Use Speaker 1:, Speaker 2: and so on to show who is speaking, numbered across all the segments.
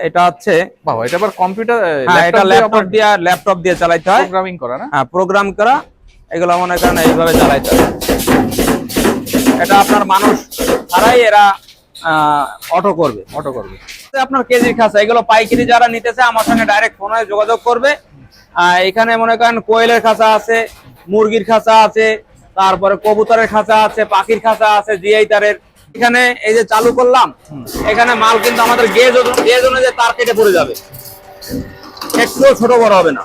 Speaker 1: এটা হচ্ছে
Speaker 2: বাবা এটা আবার কম্পিউটার
Speaker 1: হ্যাঁ এটা ল্যাপটপ দিয়ে ল্যাপটপ দিয়ে চালাইতে হয়।
Speaker 2: প্রোগ্রামিং করা না?
Speaker 1: হ্যাঁ প্রোগ্রাম করা এগুলো মনে করেন এইভাবে চালাইতে হয়। এটা আপনার মানুষ ছাড়াই এরা অটো করবে।
Speaker 2: অটো করবে।
Speaker 1: আপনার কেজির খাঁচা এগুলো পাইকারি যারা নিতেছে আমার সঙ্গে ডাইরেক্ট ফোনে যোগাযোগ করবে। আহ, এখানে মনে করেন কোয়েলের খাঁচা আছে মুরগির খাঁচা আছে তারপরে কবুতরের খাঁচা আছে পাখির খাঁচা আছে জিআই তারের। এখানে এই যে চালু করলাম এখানে মাল কিন্তু আমাদের গেজ গেজ অনুযায়ী তার কেটে পড়ে যাবে। একটুও ছোট বড় হবে না।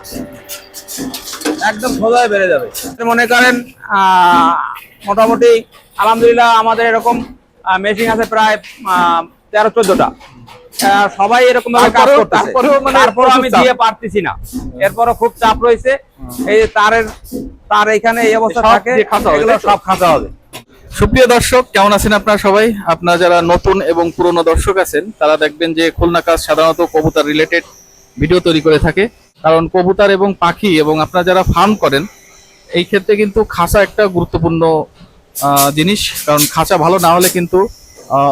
Speaker 1: একদম সোজায় বেড়ে যাবে। মনে করেন মোটামুটি আলহামদুলিল্লাহ আমাদের এরকম মেশিন আছে প্রায় তেরো চোদ্দটা। সবাই এরকম ভাবে কাজ করতেছে।
Speaker 2: তারপরেও মানে
Speaker 1: তারপর আমি দিয়ে পারতেছি না। এরপরও খুব চাপ রয়েছে। এই যে তারের তার এখানে এই অবস্থা থাকে। সব খাঁচা হবে।
Speaker 2: সুপ্রিয় দর্শক, কেমন আছেন আপনারা সবাই? আপনারা যারা নতুন এবং পুরনো দর্শক আছেন, তারা দেখবেন যে খুলনা কাজ সাধারণত কবুতর রিলেটেড ভিডিও তৈরি করে থাকে। কারণ কবুতর এবং পাখি এবং আপনারা যারা ফার্ম করেন, এই ক্ষেত্রে কিন্তু খাঁচা একটা গুরুত্বপূর্ণ জিনিস। কারণ খাঁচা ভালো না হলে কিন্তু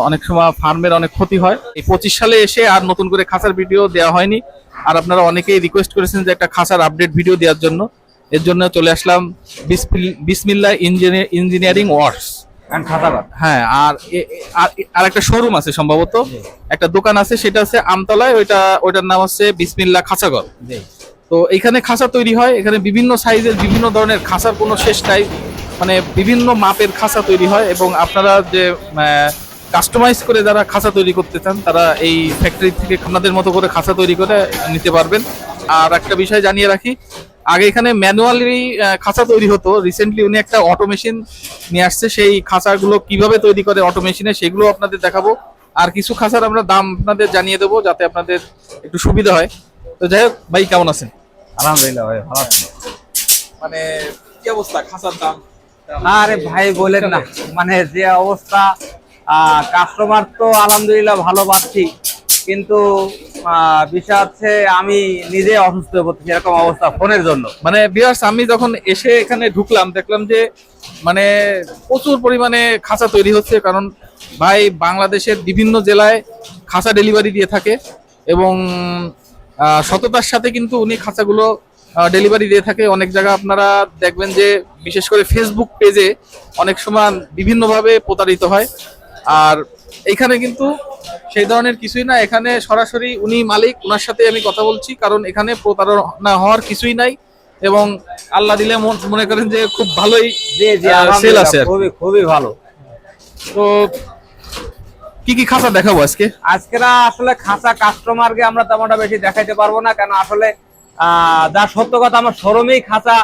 Speaker 2: অনেক সময় ফার্মের অনেক ক্ষতি হয়। এই পঁচিশ সালে এসে আর নতুন করে খাঁচার ভিডিও দেওয়া হয়নি। আর আপনারা অনেকেই রিকোয়েস্ট করেছেন যে একটা খাঁচার আপডেট ভিডিও দেওয়ার জন্য। এর জন্য চলে আসলাম বিসমিল- বিসমিল্লা ইঞ্জিনিয়ার ইঞ্জিনিয়ারিং হ্যাঁ আর আর- আর একটা শোরুম আছে সম্ভবত। একটা দোকান আছে সেটা আছে আমতলায় ওইটা ওইটার নাম হচ্ছে বিসমিল্লা খাঁচাঘর। তো এখানে খাঁচা তৈরি হয় এখানে বিভিন্ন সাইজের বিভিন্ন ধরনের খাঁচার কোনো শেষ নাই। মানে বিভিন্ন মাপের খাঁচা তৈরি হয় এবং আপনারা যে কাস্টমাইজ করে যারা খাঁচা তৈরি করতে চান তারা এই ফ্যাক্টরি থেকে আপনাদের মতো করে খাঁচা তৈরি করে নিতে পারবেন। আর একটা বিষয় জানিয়ে রাখি আগে এখানে ম্যানুয়ালি খাঁচা তৈরি হতো। রিসেন্টলি উনি একটা অটো মেশিন নিয়ে আসছে। সেই খাঁচাগুলো কীভাবে তৈরি করে অটো মেশিনে সেগুলো আপনাদের দেখাবো। আর কিছু খাঁচার আমরা দাম আপনাদের জানিয়ে দেবো যাতে আপনাদের একটু সুবিধা হয়। তো যাই হোক ভাই কেমন আছেন?
Speaker 1: আলহামদুলিল্লাহ ভাই ভালো আছি।
Speaker 2: মানে কি অবস্থা খাঁচার দাম?
Speaker 1: আরে ভাই বলেন না। মানে যে অবস্থা কাস্টমার তো আলহামদুলিল্লাহ ভালো পাচ্ছি। কিন্তু বিষয় হচ্ছে আমি নিজে অসুস্থ হয়ে পড়তেছি এরকম অবস্থা ফোনের জন্য।
Speaker 2: মানে বিয়ার্স আমি যখন এসে এখানে ঢুকলাম, দেখলাম যে মানে প্রচুর পরিমাণে খাঁচা তৈরি হচ্ছে, কারণ ভাই বাংলাদেশের বিভিন্ন জেলায় খাঁচা ডেলিভারি দিয়ে থাকে এবং সততার সাথে কিন্তু উনি খাঁচাগুলো ডেলিভারি দিয়ে থাকে। অনেক জায়গা আপনারা দেখবেন যে, বিশেষ করে ফেসবুক পেজে অনেক সময় বিভিন্নভাবে প্রতারিত হয়। আর এইখানে কিন্তু সেই ধরনের কিছুই না। এখানে সরাসরি উনি মালিক ওনার সাথে আমি কথা বলছি কারণ এখানে প্রতারণা হওয়ার কিছুই নাই এবং আল্লাহ দিলে মনে করেন যে খুব ভালোই sale আছে
Speaker 1: খুবই খুবই ভালো।
Speaker 2: তো কি কি খাঁচা দেখাবো আজকে?
Speaker 1: আজকেরা আসলে খাঁচা কাস্টমারকে আমরা তেমনটা বেশি দেখাইতে পারব না কেন আসলে আহ, যা সত্য কথা আমার শোরুমেই খাঁচা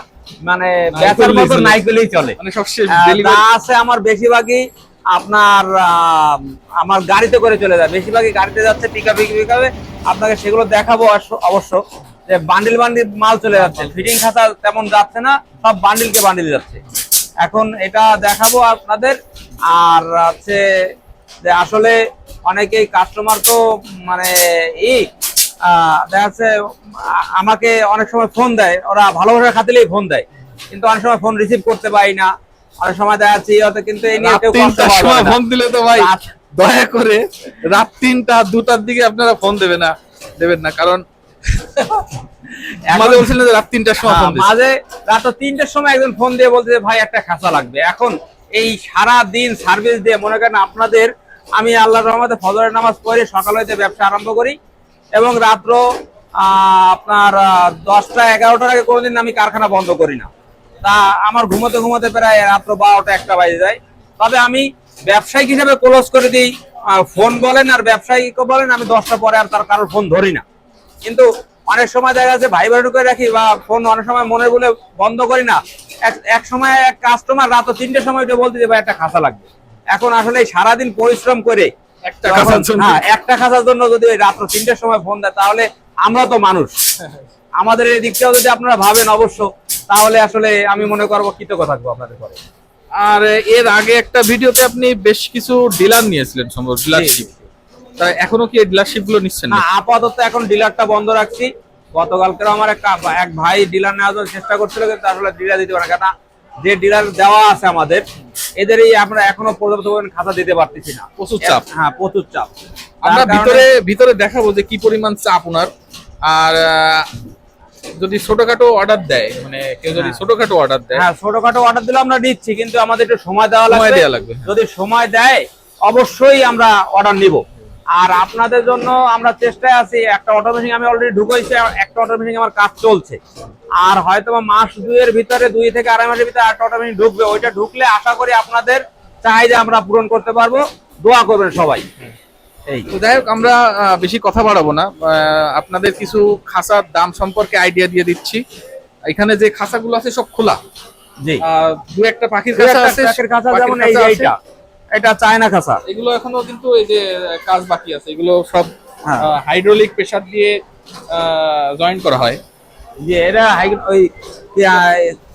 Speaker 1: মানে বেচার মতো। নাই চলে।
Speaker 2: মানে
Speaker 1: যা আছে আমার বেশিরভাগই আপনার আমার গাড়িতে করে চলে যায়। বেশিরভাগই গাড়িতে যাচ্ছে পিকা পিকি পিকাবে আপনাকে সেগুলো দেখাবো অবশ্য- অবশ্য যে বান্ডিল বান্ডিল মাল চলে যাচ্ছে। ফিটিং খাতা তেমন যাচ্ছে না, সব বান্ডিলকে বান্ডিল যাচ্ছে। এখন এটা দেখাবো আপনাদের। আর হচ্ছে যে আসলে অনেকেই কাস্টমার তো মানে ই দেখা যাচ্ছে আমাকে অনেক সময় ফোন দেয়। ওরা ভালোবাসার খাতিলেই ফোন দেয়। কিন্তু অনেক সময় ফোন রিসিভ করতে পারি না। অনেক সময় দেখা যাচ্ছে ইয়েতে কিন্তু এই নিয়ে কেউ কষ্ট
Speaker 2: সময় ফোন দিলে তো ভাই দয়া করে রাত তিনটা দুটার দিকে আপনারা ফোন না দেবেন না কারণ আমাদের বলছিলেন রাত তিনটার সময় ফোন
Speaker 1: হ্যাঁ, মাঝে রাত তিনটের সময় একজন ফোন দিয়ে বলছে যে, ভাই একটা খাঁচা লাগবে। এখন এই সারা দিন সার্ভিস দিয়ে মনে করেন আপনাদের আমি আল্লাহ রহমতে ফজরের নামাজ পড়ে সকাল হইতে ব্যবসা আরম্ভ করি এবং রাত্র আপনার দশটা এগারোটার আগে কোনোদিন আমি কারখানা বন্ধ করি না। তা আমার ঘুমোতে ঘুমোতে প্রায় রাত্র বারোটা একটা বাজে যায়। তবে আমি ব্যবসায়িক হিসেবে ক্লোজ করে দিই ফোন বলেন আর ব্যবসায়িক বলেন আমি দশটা পরে আর তার কারোর ফোন ধরি না। কিন্তু অনেক সময় দেখা যাচ্ছে ভাই ভাই করে রাখি বা ফোন অনেক সময় মনে বলে বন্ধ করি না। এক- সময় এক কাস্টমার রাত তিনটের সময় উঠে বলতে যে ভাই একটা খাঁচা লাগবে। এখন আসলে সারাদিন পরিশ্রম করে
Speaker 2: একটা জন্য।
Speaker 1: হ্যাঁ জন্য যদি ওই রাত্র তিনটের সময় ফোন দেয় তাহলে আমরা তো মানুষ। আমাদের এই দিকটাও যদি আপনারা ভাবেন অবশ্য তাহলে আসলে আমি মনে করব কৃতজ্ঞ থাকব আপনাদের পরে।
Speaker 2: আর এর আগে একটা ভিডিওতে আপনি বেশ কিছু ডিলার নিয়েছিলেন সম্ভব ডিলারশিপ। তা এখনও কি ডিলারশিপগুলো নিচ্ছেন
Speaker 1: না আপাতত এখন ডিলারটা বন্ধ রাখছি। গতকালকে আমার এক এক ভাই ডিলার নেওয়ার জন্য চেষ্টা করছিল কিন্তু আসলে ডিলার দিতে পারে কেন যে ডিলার দেওয়া আছে আমাদের এদেরই আমরা এখনও পর্যাপ্ত পরিমাণ খাতা দিতে পারতেছি না।
Speaker 2: প্রচুর চাপ।
Speaker 1: হ্যাঁ প্রচুর চাপ।
Speaker 2: আমরা ভিতরে ভিতরে দেখাবো যে কি পরিমাণ চাপ ওনার। আর যদি ছোটখাটো অর্ডার দেয় মানে কেউ যদি
Speaker 1: হ্যাঁ।
Speaker 2: ছোটখাটো অর্ডার দেয়।
Speaker 1: হ্যাঁ ছোটখাটো অর্ডার দিলে আমরা নিচ্ছি কিন্তু আমাদের একটু সময় দেওয়া
Speaker 2: সময়
Speaker 1: লাগবে।
Speaker 2: দেওয়া লাগবে
Speaker 1: যদি সময় দেয় অবশ্যই আমরা অর্ডার নিব। আর আপনাদের জন্য আমরা চেষ্টায় আছি একটা অটো মেশিন আমি অলরেডি ঢুকাইছি একটা অটো মেশিন আমার কাজ চলছে। আর হয়তো মাস দুইয়ের ভিতরে দুই থেকে আড়াই মাসের ভিতরে একটা অটো মেশিন ঢুকবে। ওইটা ঢুকলে আশা করি আপনাদের চাহিদা আমরা পূরণ করতে পারব। দোয়া করবেন সবাই।
Speaker 2: তো যাই হোক আমরা বেশি কথা বাড়াবো না। আপনাদের কিছু খাসার দাম সম্পর্কে আইডিয়া দিয়ে দিচ্ছি। এখানে যে খাসাগুলো আছে সব খোলা। দু একটা পাখির
Speaker 1: একটা
Speaker 2: আছে
Speaker 1: যেমন। এইটা। এটা চায়না খাঁচা
Speaker 2: এগুলো এখনও কিন্তু এই যে কাজ বাকি আছে। এগুলো সব
Speaker 1: হ্যাঁ।
Speaker 2: হাইড্রোলিক প্রেসার দিয়ে জয়েন করা হয়।
Speaker 1: যে হাই- ওই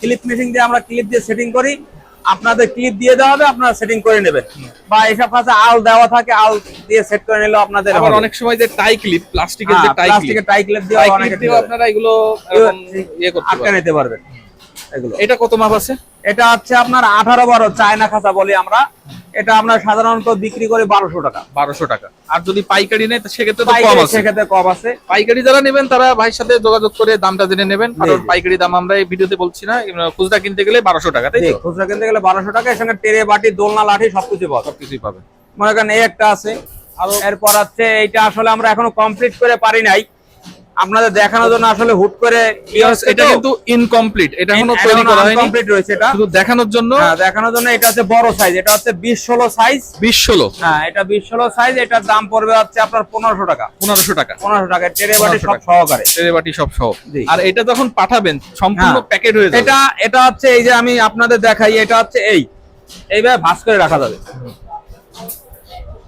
Speaker 1: ক্লিপ মেশিন দিয়ে আমরা ক্লিপ দিয়ে সেটিং করি। আপনাদের ক্লিপ দিয়ে দেওয়া হবে আপনারা সেটিং করে নেবেন। বা এসব কাছে আল দেওয়া থাকে আল দিয়ে সেট করে নিলেও আপনাদের
Speaker 2: আবার অনেক সময় যে টাই ক্লিপ প্লাস্টিকের যে টাই ক্লিপ
Speaker 1: প্লাস্টিকের টাই ক্লিপ দিয়ে অনেক
Speaker 2: অনেকে আপনারা এগুলো ইয়ে করতে
Speaker 1: আটকে নিতে পারবেন। এগুলো।
Speaker 2: এটা কত মাপ আছে?
Speaker 1: এটা হচ্ছে আপনার আঠারো বারো চায়না খাঁচা বলি আমরা। এটা আমরা সাধারণত বিক্রি করি বারোশো টাকা।
Speaker 2: বারোশো টাকা। আর যদি পাইকারি নেই সেক্ষেত্রে কম আছে।
Speaker 1: সেক্ষেত্রে কম আছে।
Speaker 2: পাইকারি যারা নেবেন তারা ভাইয়ের সাথে যোগাযোগ করে দামটা জেনে নেবেন। কারণ পাইকারি দাম আমরা এই ভিডিওতে বলছি না খুচরা কিনতে গেলে বারোশো টাকা তাই
Speaker 1: খুচরা কিনতে গেলে বারোশো টাকা এর সঙ্গে টেরে বাটি দোলনা লাঠি সবকিছু যায়।
Speaker 2: সবকিছুই পাবে।
Speaker 1: মনে করেন এই একটা আছে।
Speaker 2: আর
Speaker 1: এরপর আছে এইটা আসলে আমরা এখনও কমপ্লিট করে পারি নাই। আপনাদের দেখানোর জন্য আসলে হুট করে
Speaker 2: এটা কিন্তু ইনকমপ্লিট এটা
Speaker 1: এখনও
Speaker 2: তৈরি করা হয়নি।
Speaker 1: complete রয়েছে এটা।
Speaker 2: শুধু দেখানোর জন্য
Speaker 1: হ্যাঁ দেখানোর জন্য এটা হচ্ছে বড় সাইজ এটা হচ্ছে বিশ ষোলো সাইজ
Speaker 2: বিশ ষোলো।
Speaker 1: হ্যাঁ এটা বিশ ষোলো সাইজ এটার দাম পড়বে হচ্ছে আপনার পনেরোশো টাকা।
Speaker 2: পনেরোশো টাকা।
Speaker 1: পনেরোশো টাকা টেরে বাটি সব সহকারে।
Speaker 2: তেরে বাটি সব সহ। আর এটা যখন পাঠাবেন সম্পূর্ণ। প্যাকেট হয়ে যাবে।
Speaker 1: এটা এটা হচ্ছে এই যে আমি আপনাদের দেখাই এটা হচ্ছে এই। এইভাবে ভাঁজ করে রাখা যাবে।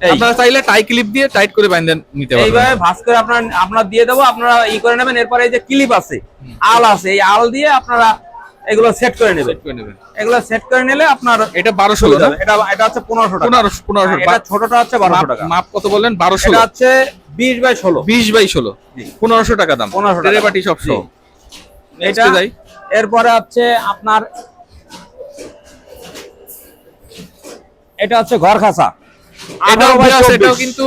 Speaker 2: আপনারা চাইলে টাই ক্লিপ দিয়ে টাইট করে বাইন্ধে নিতে পারবেন।
Speaker 1: এইভাবে ভাঁজ করে আপনার আপনার দিয়ে দেবো আপনারা ই করে নেবেন এরপরে এই যে ক্লিপ আছে আল আছে এই আল দিয়ে আপনারা এগুলো সেট করে নেবেন। এগুলো সেট করে নিলে আপনার
Speaker 2: এটা বারোশো
Speaker 1: এটা এটা হচ্ছে পনেরোশো টাকা।
Speaker 2: পনেরোশো পনেরোশো
Speaker 1: হ্যাঁ, এটা ছোটটা হচ্ছে বারোশো টাকা।
Speaker 2: মাপ কত বললেন? বারোশো।
Speaker 1: এটা হচ্ছে বিশ বাই ষোলো।
Speaker 2: বিশ বাই ষোলো। পনেরোশো টাকা দাম।
Speaker 1: 1500 টাকা।
Speaker 2: বাটি সব। সহ।
Speaker 1: এটা এরপরে হচ্ছে আপনার এটা হচ্ছে ঘর খাসা।
Speaker 2: এটাও
Speaker 1: 18 by
Speaker 2: বিরাট,
Speaker 1: 24
Speaker 2: এটাও কিন্তু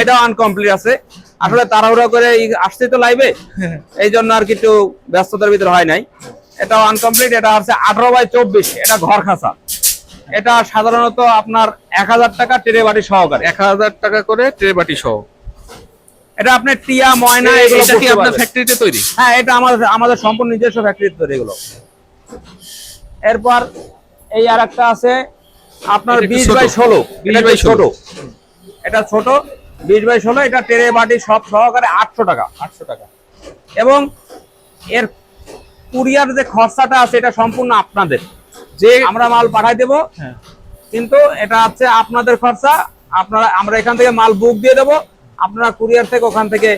Speaker 1: এটাও আনকমপ্লিট আছে। আসলে তাড়াহুড়া করে আসছে তো লাইভে এই জন্য আর কি একটু ব্যস্ততার ভিতরে হয় নাই। এটাও আনকমপ্লিট এটা হচ্ছে আঠারো বাই চব্বিশ এটা ঘর খাসা এটা সাধারণত আপনার এক হাজার টাকা টেরে বাটি সহকারে।
Speaker 2: এক হাজার টাকা করে ট্রে বাটি সহ।
Speaker 1: এটা আপনি টিয়া ময়না
Speaker 2: এটা কি আপনার। ফ্যাক্টরিতে তৈরি?
Speaker 1: হ্যাঁ এটা আমাদের আমাদের সম্পূর্ণ নিজস্ব ফ্যাক্টরি তৈরি এগুলো। এরপর এই আর একটা আছে আপনার বিশ বাই ষোলো।
Speaker 2: 20
Speaker 1: এটা
Speaker 2: বাই
Speaker 1: ছোট। এটা ছোট। বিশ বাই ষোলো এটা টেরে বাটি সব সহকারে আটশো টাকা।
Speaker 2: আটশো টাকা।
Speaker 1: এবং এর কুরিয়ার যে খরচাটা আছে এটা সম্পূর্ণ আপনাদের।
Speaker 2: যে
Speaker 1: আমরা মাল পাঠাই দেবো
Speaker 2: হ্যাঁ।
Speaker 1: কিন্তু এটা হচ্ছে আপনাদের খরচা। আপনারা আমরা এখান থেকে মাল বুক দিয়ে দেবো। আপনারা কুরিয়ার থেকে ওখান থেকে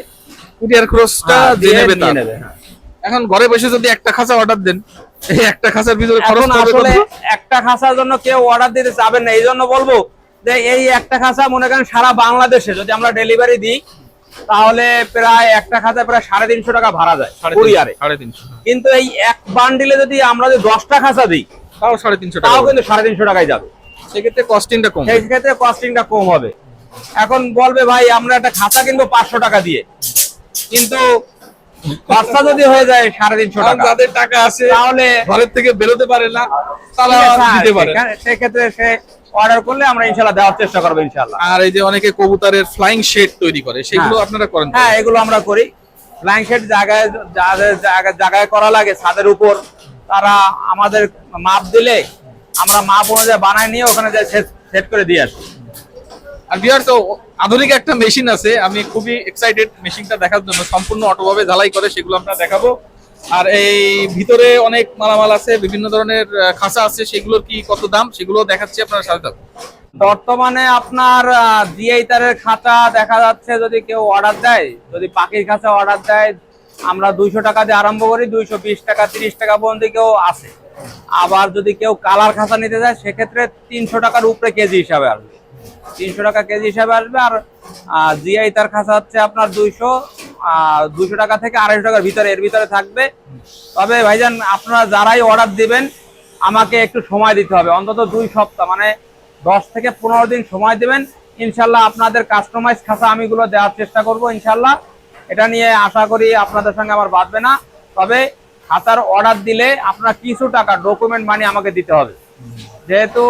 Speaker 2: কুরিয়ার খরচটা
Speaker 1: হ্যাঁ,
Speaker 2: দিয়ে নেবে
Speaker 1: হ্যাঁ।
Speaker 2: এখন ঘরে বসে যদি একটা খাঁচা অর্ডার দেন একটা খাঁচার ভিতরে খরচ
Speaker 1: আসলে একটা খাঁচার জন্য কেউ অর্ডার দিতে চাবেন না এই জন্য বলব যে এই একটা খাঁচা মনে করেন সারা বাংলাদেশে যদি আমরা ডেলিভারি দিই তাহলে প্রায় একটা খাঁচা প্রায় সাড়ে তিনশো টাকা ভাড়া যায় কুরিয়ারে
Speaker 2: সাড়ে তিনশো।
Speaker 1: কিন্তু এই এক বান্ডিলে যদি আমরা যদি দশটা খাঁচা দিই
Speaker 2: তাও সাড়ে তিনশো টাকা
Speaker 1: তাও কিন্তু সাড়ে তিনশো টাকায় যাবে।
Speaker 2: সেক্ষেত্রে কস্টিংটা কম
Speaker 1: সেই ক্ষেত্রে কস্টিংটা কম হবে। এখন বলবে ভাই আমরা একটা খাঁচা কিনবো পাঁচশো টাকা দিয়ে। কিন্তু খরচা যদি হয়ে যায় সাড়ে তিনশো
Speaker 2: কারণ
Speaker 1: টাকা।
Speaker 2: যাদের টাকা আছে
Speaker 1: তাহলে
Speaker 2: ঘরের থেকে বেরোতে পারে না তারা দিতে পারে।
Speaker 1: সেক্ষেত্রে সে অর্ডার করলে আমরা ইনশাল্লাহ দেওয়ার চেষ্টা করব ইনশাল্লাহ।
Speaker 2: আর এই যে অনেকে কবুতরের ফ্লাইং শেড তৈরি করে সেগুলো
Speaker 1: হ্যাঁ।
Speaker 2: আপনারা করেন
Speaker 1: হ্যাঁ এগুলো আমরা করি। ব্ল্যাঙ্কেট জায়গায় যাদের জায়গায় করা লাগে ছাদের উপর। তারা আমাদের মাপ দিলে আমরা মাপ অনুযায়ী বানায় নিয়ে ওখানে সেট করে দিয়ে আসি।
Speaker 2: আর বিহার, তো আধুনিক একটা মেশিন আছে। আমি খুবই এক্সাইটেড মেশিনটা দেখার জন্য। সম্পূর্ণ অটোভাবে ঝালাই করে সেগুলো আমরা দেখাবো। আর এই ভিতরে অনেক মালামাল আছে, বিভিন্ন ধরনের খাঁচা আছে। সেগুলোর কি কত দাম? সেগুলো দেখাচ্ছি আপনার সাথে।
Speaker 1: বর্তমানে আপনার জিআই তারের খাঁচা দেখা যাচ্ছে যদি কেউ অর্ডার দেয়, যদি পাখির খাঁচা অর্ডার দেয়, আমরা দুইশো টাকা দিয়ে আরম্ভ করি, দুইশো বিশ টাকা, তিরিশ টাকা পর্যন্ত কেউ আসে। আবার যদি কেউ কালার খাঁচা নিতে যায়, সেক্ষেত্রে তিনশো টাকার উপরে কেজি হিসাবে আসবে। তিনশো টাকা কেজি হিসাবে আসবে আর জিআই তার খাঁচা হচ্ছে আপনার দুইশো দুইশো টাকা থেকে আড়াইশো টাকার ভিতরে, এর ভিতরে থাকবে। তবে ভাইজান, আপনারা যারাই অর্ডার দিবেন, আমাকে একটু সময় দিতে হবে। অন্তত দুই সপ্তাহ মানে দশ থেকে পনেরো দিন সময় দেবেন। ইনশাল্লাহ আপনাদের কাস্টমাইজ খাঁচা আমি গুলো দেওয়ার চেষ্টা করব, ইনশাল্লাহ। এটা নিয়ে আশা করি আপনাদের সঙ্গে আমার বাঁধবে না। তবে খাতার অর্ডার দিলে আপনার কিছু টাকা ডকুমেন্ট মানি আমাকে দিতে হবে। যেহেতু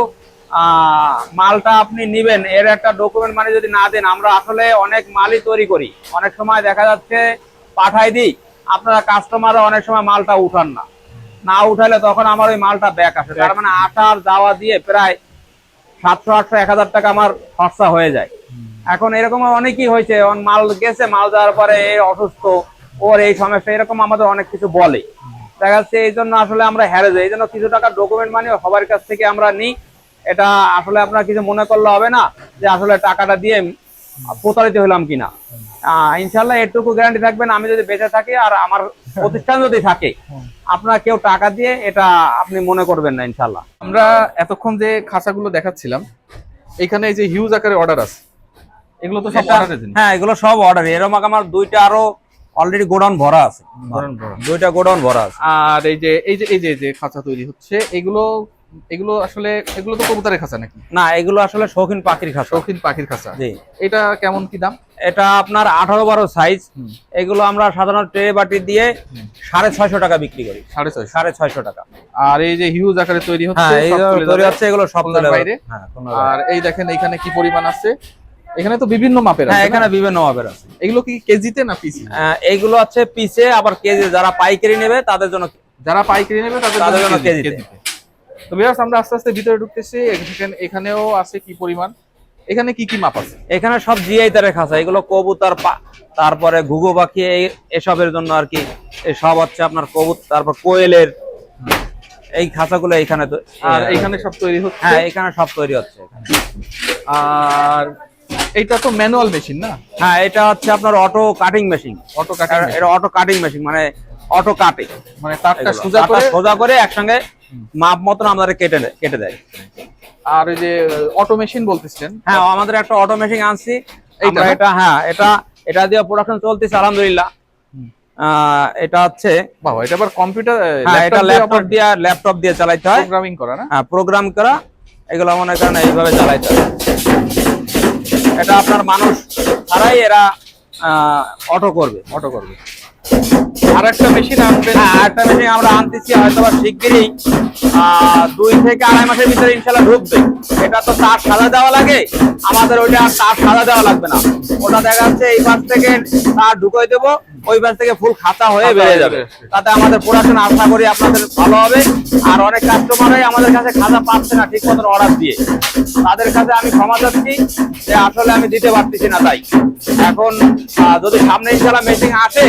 Speaker 1: মালটা আপনি নিবেন। এর একটা ডকুমেন্ট মানে যদি না দেন আমরা আসলে অনেক মালই তৈরি করি। অনেক সময় দেখা যাচ্ছে পাঠাই দিই আপনারা কাস্টমাররা অনেক সময় মালটা উঠান না। না উঠালে তখন আমার ওই মালটা ব্যাক আসে। তার মানে আসার যাওয়া দিয়ে প্রায় সাতশো আটশো এক হাজার টাকা আমার খরচা হয়ে যায়। এখন এরকম অনেকই হয়েছে। মাল গেছে মাল যাওয়ার পরে এ অসুস্থ ওর এই সমস্যা এরকম আমাদের অনেক কিছু বলে। দেখা যাচ্ছে এই জন্য আসলে আমরা হেরে যাই। এই জন্য কিছু টাকা ডকুমেন্ট মানে সবার কাছ থেকে আমরা নিই। এটা আসলে আপনার কিছু মনে করলে হবে না যে আসলে টাকাটা দিয়ে প্রতারিত হলাম কিনা। ইনশাল্লাহ এটুকু গ্যারান্টি থাকবেন আমি যদি বেঁচে থাকি আর আমার প্রতিষ্ঠান যদি থাকে আপনার কেউ টাকা দিয়ে এটা আপনি মনে করবেন না ইনশাল্লাহ
Speaker 2: আমরা এতক্ষণ যে খাঁচাগুলো দেখাচ্ছিলাম এখানে এই যে হিউজ আকারে অর্ডার আছে এগুলো তো সব
Speaker 1: হ্যাঁ এগুলো সব অর্ডার এরকম আমার দুইটা আরও অলরেডি গোডাউন ভরা আছে। দুইটা গোডাউন ভরা আছে।
Speaker 2: আর এই যে এই যে এই যে যে খাঁচা তৈরি হচ্ছে এগুলো এগুলো আসলে এগুলো তো কবুতরের খাঁচা নাকি?
Speaker 1: না এগুলো আসলে শৌখিন পাখির খাঁচা।
Speaker 2: শৌখিন পাখির খাঁচা।
Speaker 1: জি।
Speaker 2: এটা কেমন কি দাম?
Speaker 1: এটা আপনার আঠারো বারো সাইজ এগুলো আমরা সাধারণত ট্রে বাটি দিয়ে সাড়ে ছয়শো টাকা বিক্রি করি।
Speaker 2: সাড়ে ছয়শো।
Speaker 1: সাড়ে ছয়শো টাকা।
Speaker 2: আর এই যে হিউজ আকারে তৈরি হচ্ছে
Speaker 1: হ্যাঁ তৈরি হচ্ছে এগুলো সব।
Speaker 2: বাইরে?
Speaker 1: হ্যাঁ
Speaker 2: আর এই দেখেন এখানে কি পরিমাণ আছে? এখানে তো বিভিন্ন মাপের
Speaker 1: হ্যাঁ এখানে বিভিন্ন মাপের আছে।
Speaker 2: এগুলো কি কেজিতে না পিসি
Speaker 1: আহ, এইগুলো হচ্ছে পিসে আবার কেজি যারা পাইকারি নেবে তাদের জন্য
Speaker 2: যারা পাইকারি নেবে তাদের জন্য
Speaker 1: কেজিতে।
Speaker 2: তো বিয়াস আমরা আস্তে আস্তে ভিতরে ঢুকতেছি। এখানেও আছে কি পরিমাণ? এখানে কি কি মাপ আছে?
Speaker 1: এখানে সব জিআই তারের খাঁচা এগুলো কবুতর তারপরে ঘুঘু পাখি এসবের জন্য আর কি। সব হচ্ছে আপনার কবুতর তারপর কোয়েলের। এই খাঁচাগুলো এখানে তো
Speaker 2: আর এখানে সব তৈরি হচ্ছে?
Speaker 1: হ্যাঁ এখানে সব তৈরি হচ্ছে।
Speaker 2: আর এটা তো ম্যানুয়াল মেশিন না?
Speaker 1: হ্যাঁ এটা হচ্ছে আপনার auto cutting machine
Speaker 2: auto cutting
Speaker 1: এটা অটো কাটিং মেশিন মানে অটো কাটে
Speaker 2: মানে তারটা সোজা
Speaker 1: সোজা
Speaker 2: করে
Speaker 1: সোজা করে একসঙ্গে মাপ মতন আমাদের কেটে কেটে দেয়।
Speaker 2: আর এই যে অটো মেশিন বলতেছেন?
Speaker 1: হ্যাঁ আমাদের একটা অটো মেশিন আনছি।
Speaker 2: এইটা
Speaker 1: এটা হ্যাঁ এটা এটা দিয়ে প্রোডাকশন চলতেছে আলহামদুলিল্লাহ। এটা হচ্ছে
Speaker 2: বাবা এটা আবার কম্পিউটার
Speaker 1: হ্যাঁ এটা ল্যাপটপ দিয়ে ল্যাপটপ দিয়ে চালাইতে হয়।
Speaker 2: প্রোগ্রামিং করা না?
Speaker 1: হ্যাঁ প্রোগ্রাম করা এগুলো মনে করেন এইভাবে চালাইতে হয়। এটা আপনার মানুষ ছাড়াই এরা অটো করবে।
Speaker 2: অটো করবে। আর একটা মেশিন আনবেন
Speaker 1: হ্যাঁ আরেকটা মেশিন আমরা আনতেছি হয়তো বা শিগগিরই দুই থেকে আড়াই মাসের ভিতরে ইনশাল্লাহ ঢুকবে। এটা তো তার সাজা দেওয়া লাগে, আমাদের ওইটা আর তার সাজা দেওয়া লাগবে না। ওটা দেখা যাচ্ছে এই পাশ থেকে তার ঢুকাই দেবো ওই পাশ থেকে ফুল খাতা হয়ে বেড়ে যাবে। তাতে আমাদের পড়াশোনা আশা করি আপনাদের ভালো হবে। আর অনেক কাস্টমারই আমাদের কাছে খাতা পাচ্ছে না ঠিক মতন অর্ডার দিয়ে। তাদের কাছে আমি ক্ষমা চাচ্ছি যে আসলে আমি দিতে পারতেছি না তাই। এখন যদি সামনে ইনশাল্লাহ মেশিন আসে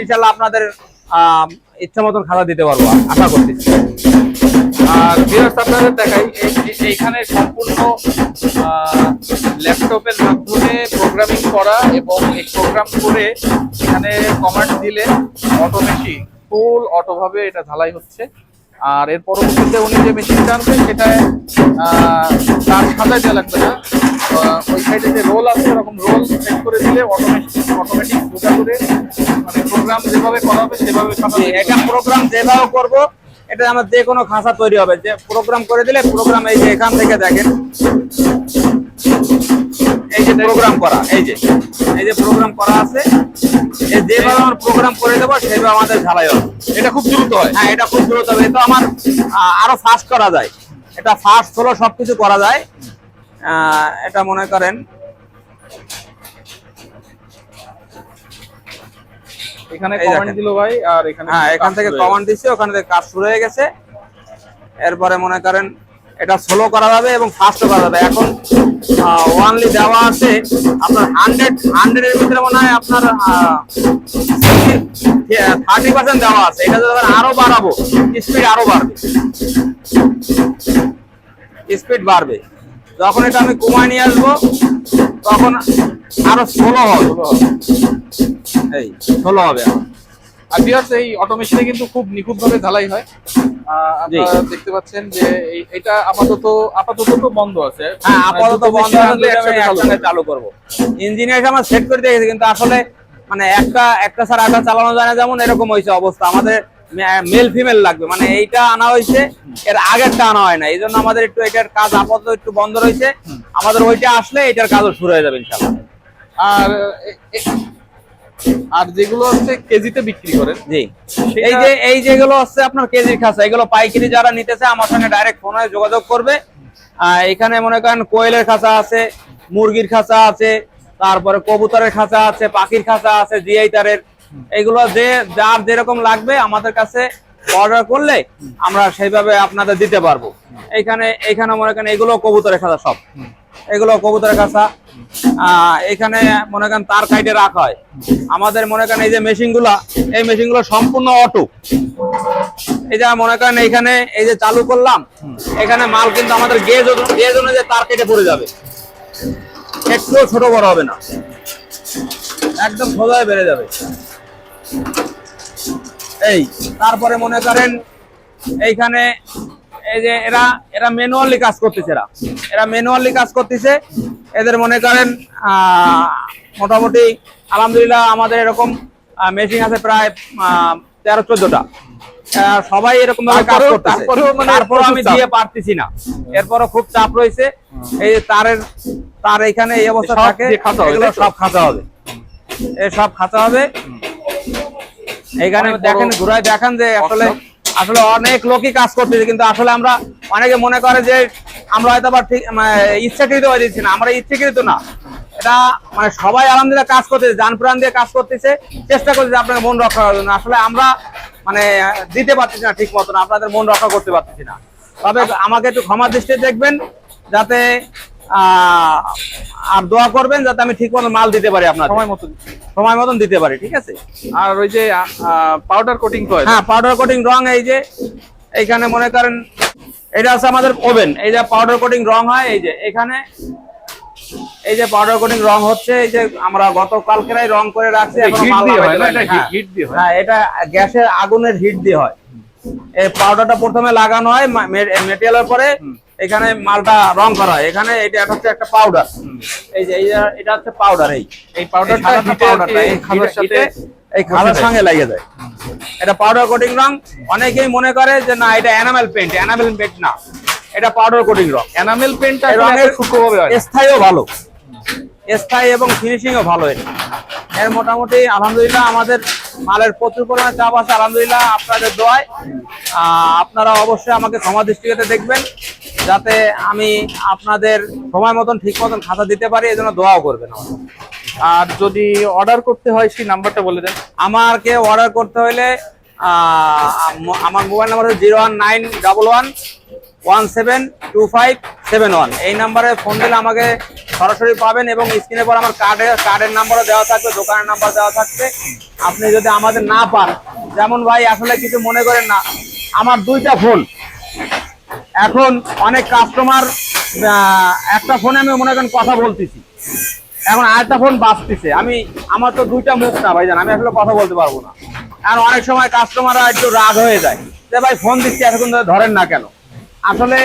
Speaker 1: ইনশাল্লাহ আপনাদের আহ, ইচ্ছা মতন খাতা দিতে পারব আশা করতেছি।
Speaker 2: আর ভিউয়ার্স আপনাদের দেখাই এই- এই- এইখানে সম্পূর্ণ ল্যাপটপের মাধ্যমে প্রোগ্রামিং করা এবং এই প্রোগ্রাম করে এখানে কমান্ড দিলে অটো মেশিন ফুল অটো ভাবে এটা ঢালাই হচ্ছে। আর এর পরবর্তীতে উনি যে মেশিনটা আনবেন সেটায় তার সাজা দেওয়া লাগবে না। ওই সাইডে যে রোল আছে এরকম রোল সেট করে দিলে অটোমেটিক অটোমেটিক সোজা করে মানে প্রোগ্রাম যেভাবে করা হবে সেভাবে
Speaker 1: এটা প্রোগ্রাম যেভাবে করব এটা আমার যে কোনো খাঁচা তৈরি হবে। যে প্রোগ্রাম করে দিলে প্রোগ্রাম এই যে এখান থেকে দেখেন। এই যে প্রোগ্রাম করা এই যে এই যে প্রোগ্রাম করা আছে। এই যেভাবে আমার প্রোগ্রাম করে দেবো সেভাবে আমাদের ঝালাই হবে।
Speaker 2: এটা খুব দ্রুত হয়।
Speaker 1: হ্যাঁ এটা খুব দ্রুত হবে। এটা আমার আরও ফাস্ট করা যায়। এটা ফাস্ট হলো সবকিছু করা যায়। আহ, এটা মনে করেন
Speaker 2: এখানে কমেন্ট দিল ভাই আর এখানে
Speaker 1: হ্যাঁ এখান থেকে কমান্ড দিচ্ছে ওখান থেকে কাজ শুরু হয়ে গেছে। এরপরে মনে করেন এটা স্লো করা যাবে এবং ফাস্ট করা যাবে। এখন ওয়ানলি দেওয়া আছে আপনার হান্ড্রেড হান্ড্রেডের ভিতরে মনে হয় আপনার থার্টি পার্সেন্ট দেওয়া আছে। এটা যদি আরও বাড়াবো স্পিড আরও বাড়বে। স্পিড বাড়বে। যখন এটা আমি কমায় নিয়ে আসব তখন আরও হবে। এই হবে আর
Speaker 2: এই অটোমেশনে কিন্তু খুব ঢালাই হয়। আপনারা দেখতে পাচ্ছেন যে এই- এটা আপাতত আপাতত তো বন্ধ আছে।
Speaker 1: হ্যাঁ
Speaker 2: মানে
Speaker 1: আপাতত বন্ধ
Speaker 2: চালু
Speaker 1: করব। ইঞ্জিনিয়ার আমার সেট করে দিয়েছে কিন্তু আসলে মানে একটা একটা ছাড়া একটা চালানো যায় না যেমন এরকম হয়েছে অবস্থা। আমাদের মেল ফিমেল লাগবে। মানে এইটা আনা হয়েছে এর আগেরটা আনা হয় না এই জন্য আমাদের একটু এটার কাজ আপাতত একটু বন্ধ রয়েছে। আমাদের ওইটা আসলে এটার কাজও শুরু হয়ে যাবে ইনশাল্লাহ
Speaker 2: আর আর যেগুলো হচ্ছে কেজিতে বিক্রি করেন
Speaker 1: জি। এই যে এই যেগুলো হচ্ছে আপনার কেজির খাঁচা এগুলো পাইকারি যারা নিতেছে আমার সঙ্গে ডাইরেক্ট ফোনে যোগাযোগ করবে। এখানে মনে করেন কোয়েলের খাঁচা আছে মুরগির খাঁচা আছে তারপরে কবুতরের খাঁচা আছে পাখির খাঁচা আছে জিআই তারের এগুলো যে, যার যেরকম লাগবে আমাদের কাছে অর্ডার করলে আমরা সেইভাবে আপনাদের দিতে পারব। এখানে এখানে মনে করেন এগুলো কবুতরের খাঁচা সব। এগুলো কবুতরের খাঁচা এখানে মনে করেন তার কাইটে রাখা হয়। আমাদের মনে করেন এই যে মেশিনগুলা এই মেশিনগুলো সম্পূর্ণ অটো এই যে মনে করেন এইখানে এই যে চালু করলাম, এখানে মাল কিন্তু আমাদের গেজ গেজ অনুযায়ী তার কেটে পড়ে যাবে। একটুও ছোট বড় হবে না। একদম সোজা হয়ে বেড়ে যাবে। এই তারপরে মনে করেন এইখানে এই যে এরা এরা ম্যানুয়ালি কাজ করতেছে এরা। এরা ম্যানুয়ালি কাজ করতেছে। এদের মনে করেন মোটামুটি আলহামদুলিল্লাহ আমাদের এরকম মেশিন আছে প্রায় তেরো চোদ্দটা। সবাই এরকম ভাবে কাজ করতেছে।
Speaker 2: তারপরেও মানে
Speaker 1: তারপর আমি দিয়ে পারতেছি না। এরপরও খুব চাপ রয়েছে। এই যে তারের তার এখানে এই অবস্থা থাকে। সব খাঁচা হবে। এই সব খাঁচা হবে।
Speaker 2: অনেক
Speaker 1: দেখেন ঘুরায় দেখেন যে আসলে আসলে অনেক লোকই কাজ করতেছে কিন্তু আসলে আমরা অনেকে মনে করে যে আমরা হয়তো আবার ঠিক মানে ইচ্ছাকৃত হয়ে দিচ্ছি না আমরা ইচ্ছাকৃত না। এটা মানে সবাই আলহামদুলিল্লাহ কাজ করতেছে যান প্রাণ দিয়ে কাজ করতেছে চেষ্টা করতেছে আপনাকে মন রক্ষা করার জন্য। আসলে আমরা মানে দিতে পারতেছি না ঠিক মতন আপনাদের মন রক্ষা করতে পারতেছি না। তবে আমাকে একটু ক্ষমা দৃষ্টিতে দেখবেন যাতে আর দোয়া করবেন যাতে আমি ঠিক মতো মাল দিতে পারি আপনার
Speaker 2: সময় মতন
Speaker 1: সময় মতন দিতে পারি ঠিক আছে?
Speaker 2: আর ওই যে পাউডার কোটিং
Speaker 1: হ্যাঁ পাউডার কোটিং রং এই যে এইখানে মনে করেন এটা আছে আমাদের ওভেন এই যে পাউডার কোটিং রং হয় এই যে এখানে এই যে পাউডার কোটিং রং হচ্ছে এই যে আমরা গতকালকেরাই রং করে রাখছি
Speaker 2: হ্যাঁ এটা
Speaker 1: গ্যাসের আগুনের হিট দিয়ে হয়। এই পাউডারটা প্রথমে লাগানো হয় মেটেরিয়ালের পরে এখানে মালটা রং করা এখানে এটা এটা হচ্ছে একটা পাউডার এই যে এই এটা হচ্ছে পাউডার এই।
Speaker 2: এই পাউডারটা
Speaker 1: পাউডারটা এই
Speaker 2: খাবার সাথে
Speaker 1: এই খাবার সঙ্গে লাগিয়ে যায় এটা পাউডার কোটিং রং অনেকেই মনে করে যে না এটা এনামেল পেন্ট এনামেল পেন্ট না। এটা পাউডার কোটিং রং।
Speaker 2: এনামেল পেন্টটা
Speaker 1: রঙের
Speaker 2: সূক্ষ্মভাবে হয়।
Speaker 1: স্থায়ীও ভালো। স্থায়ী এবং ফিনিশিংও ভালো এটা। এর মোটামুটি আলহামদুলিল্লাহ আমাদের মালের প্রচুর পরিমাণে চাপ আছে। আলহামদুলিল্লাহ আপনাদের দোয়ায় আপনারা অবশ্যই আমাকে ক্ষমা দৃষ্টিতে দেখবেন যাতে আমি আপনাদের সময় মতন ঠিক মতন খাতা দিতে পারি এই জন্য দোয়াও করবেন আমাকে।
Speaker 2: আর যদি অর্ডার করতে হয় সেই নাম্বারটা বলে দেন।
Speaker 1: আমাকে অর্ডার করতে হলে আমার মোবাইল নাম্বার হচ্ছে zero one nine double one one seven two five seven one. এই নাম্বারে ফোন দিলে আমাকে সরাসরি পাবেন এবং স্ক্রিনে পর আমার কার্ডের কার্ডের নাম্বারও দেওয়া থাকবে, দোকানের নাম্বার দেওয়া থাকবে। আপনি যদি আমাদের না পান, যেমন ভাই আসলে কিছু মনে করেন না, আমার দুইটা ফোন এখন অনেক কাস্টমার একটা ফোনে আমি মনে করেন কথা বলতেছি। এখন আরেকটা ফোন বাঁচতেছে আমি আমার তো দুইটা মুখ না ভাইজান, আমি আসলে কথা বলতে পারব না। আর অনেক সময় কাস্টমাররা একটু রাগ হয়ে যায়। যে ভাই ফোন দিচ্ছি, এতক্ষণ ধরে ধরেন না কেন? আসলে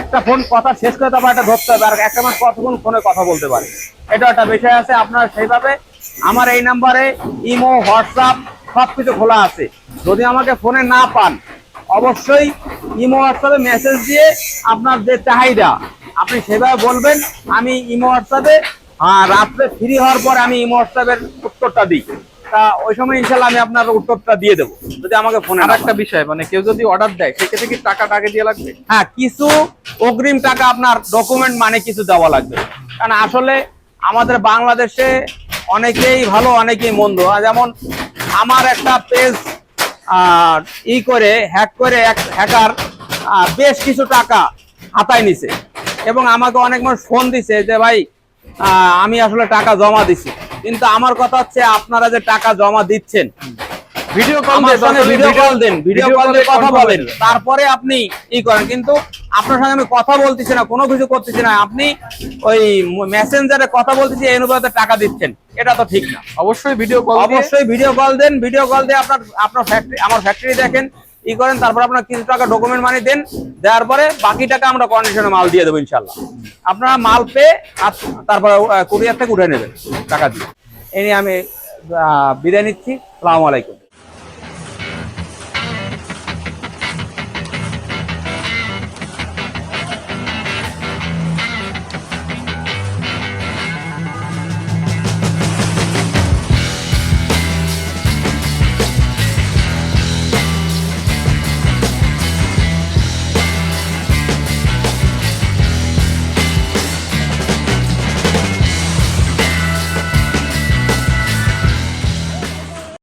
Speaker 1: একটা ফোন কথা শেষ করে তারপর একটা ধরতে হবে আর একটা মানুষ কতক্ষণ ফোনে কথা বলতে পারে। এটা একটা বিষয় আছে আপনারা সেইভাবে আমার এই নাম্বারে ইমো হোয়াটসঅ্যাপ সব কিছু খোলা আছে। যদি আমাকে ফোনে না পান অবশ্যই ইমো হোয়াটসঅ্যাপে মেসেজ দিয়ে আপনার যে চাহিদা আপনি সেভাবে বলবেন আমি ইমো হোয়াটসঅ্যাপে আহ, রাত্রে ফ্রি হওয়ার পর আমি ইমো হোয়াটসঅ্যাপের উত্তরটা দিই। তা ওই সময় ইনশাল্লাহ আমি আপনার উত্তরটা দিয়ে দেবো। যদি আমাকে ফোনে
Speaker 2: আর একটা বিষয় মানে কেউ যদি অর্ডার দেয় সেক্ষেত্রে কি টাকাটা আগে দিয়ে লাগবে?
Speaker 1: হ্যাঁ কিছু অগ্রিম টাকা আপনার ডকুমেন্ট মানে কিছু দেওয়া লাগবে। কারণ আসলে আমাদের বাংলাদেশে অনেকেই ভালো অনেকেই মন্দ। আর যেমন আমার একটা পেজ ই করে হ্যাক করে এক হ্যাকার বেশ কিছু টাকা হাতায় নিছে। এবং আমাকে অনেক মানুষ ফোন দিছে যে ভাই আমি আসলে টাকা জমা দিছি। কিন্তু আমার কথা হচ্ছে আপনারা যে টাকা জমা দিচ্ছেন
Speaker 2: ভিডিও কল
Speaker 1: ভিডিও কল দেন ভিডিও কল দিয়ে কথা বলেন। তারপরে আপনি ই করেন কিন্তু আপনার সঙ্গে আমি কথা বলতেছি না কোনো কিছু করতেছি না। আপনি ওই মেসেঞ্জারে কথা বলতেছি এই অনুপাতে টাকা দিচ্ছেন এটা তো ঠিক না।
Speaker 2: অবশ্যই ভিডিও কল
Speaker 1: অবশ্যই ভিডিও কল দেন ভিডিও কল দিয়ে আপনার আপনার ফ্যাক্টরি আমার ফ্যাক্টরি দেখেন ই করেন, তারপর আপনার কিছু টাকা ডকুমেন্ট মানি দেন, দেওয়ার পরে বাকি টাকা আমরা কন্ডিশনে মাল দিয়ে দেবো ইনশাল্লাহ আপনারা মাল পেয়ে তারপরে কুরিয়ার থেকে উঠে নেবেন টাকা দিয়ে। এ নিয়ে আমি বিদায় নিচ্ছি। সালামু আলাইকুম।